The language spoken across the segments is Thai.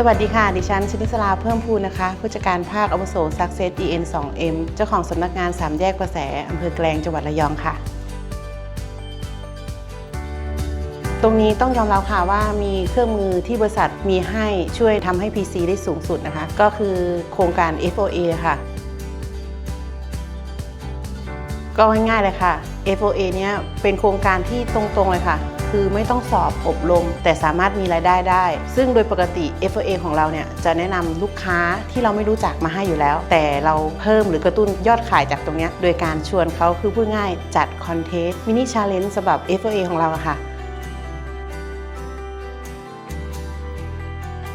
สวัสดีค่ะ ดิฉันชนิสลาเพิ่มพูนนะคะ ผู้จัดการภาคอาวุโส Success DN 2M เจ้าของสำนักงาน3แยกประแสอำเภอแกลงจังหวัดระยองค่ะ ตรงนี้ต้องยอมรับค่ะว่ามีเครื่องมือที่บริษัทมีให้ช่วยทำให้ PC ได้สูงสุดนะคะ ก็คือโครงการ FOA ค่ะ ก็ง่ายๆเลยค่ะ FOA เนี้ยเป็นโครงการที่ตรงๆเลยค่ะ คือไม่ต้องสอบอบรม แต่สามารถมีรายได้ได้ ซึ่งโดยปกติ FA ของเราเนี่ยจะแนะนำลูกค้าที่เราไม่รู้จักมาให้อยู่แล้ว แต่เราเพิ่มหรือกระตุ้นยอดขายจากตรงเนี้ยโดยการชวนเขาคือพูดง่ายจัดคอนเทนต์มินิชาเลนจ์สำหรับ FA ของเราะค่ะ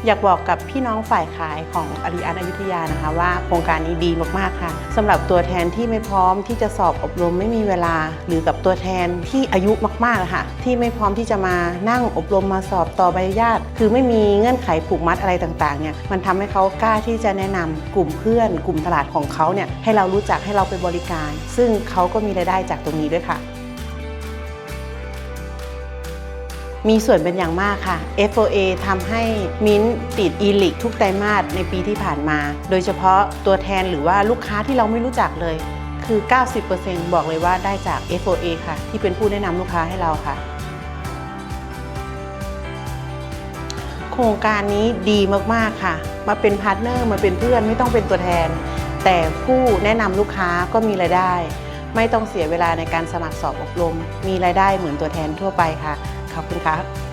อยากบอกกับพี่น้องฝ่ายขายของอารีอันอยุธยานะคะ ว่าโครงการนี้ดีมากๆค่ะสำหรับตัวแทนที่ไม่พร้อมที่จะสอบอบรมไม่มีเวลา หรือกับตัวแทนที่อายุมากๆะค่ะ ที่ไม่พร้อมที่จะมานั่งอบรมมาสอบต่อใบอนุญาต คือไม่มีเงื่อนไขผูกมัดอะไรต่างๆเนี่ยมันทำให้เขากล้าที่จะแนะนำกลุ่มเพื่อน กลุ่มตลาดของเขาเนี่ยให้เรารู้จักให้เราไปบริการ ซึ่งเขาก็มีรายได้จากตรงนี้ด้วยค่ะ มีส่วนเป็นอย่างมากค่ะ FOA ทำให้มิ้นติด e l i กทุกไตรมาสในปีที่ผ่านมา โดยเฉพาะตัวแทนหรือว่าลูกค้าที่เราไม่รู้จักเลย คือ 90%บอกเลยว่าได้จาก FOA ค่ะ ที่เป็นผู้แนะนำลูกค้าให้เราค่ะ โครงการนี้ดีมากๆค่ะ มาเป็นพาร์ทเนอร์มาเป็นเพื่อนไม่ต้องเป็นตัวแทน แต่ผู้แนะนำลูกค้าก็มีรายได้ ไม่ต้องเสียเวลาในการสมัครสอบอบรม มีรายได้เหมือนตัวแทนทั่วไปค่ะ ขอบคุณครับ